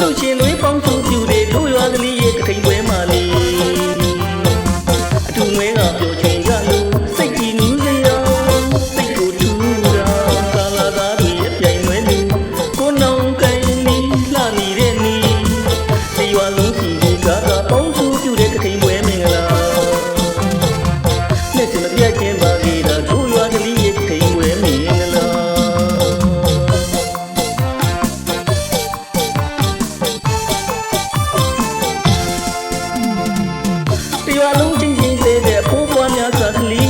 လှုပ်ရှင်သွေးပေါင်းစုံပြူတွေထိုးရွာကလေးရဲ့ကထိန်ပွဲ असली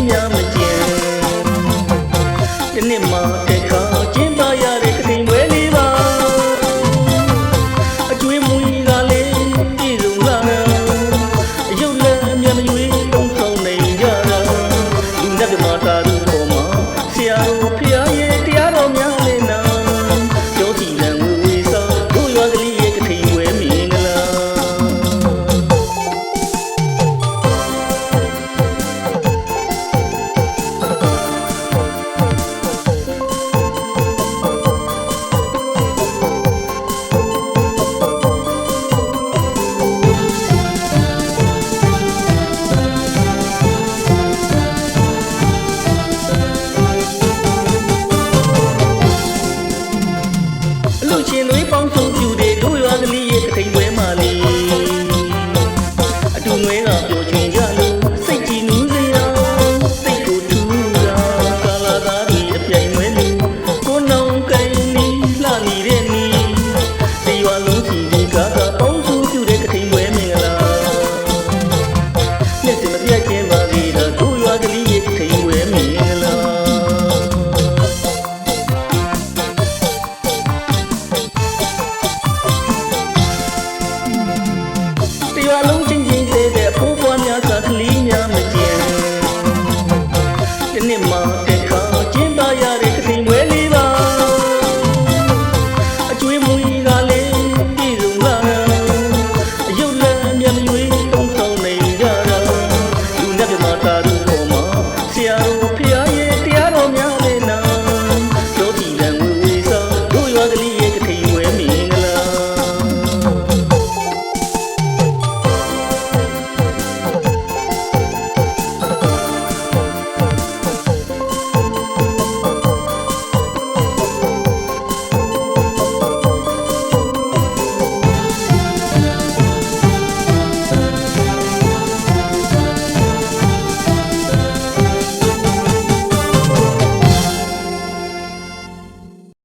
Chia 助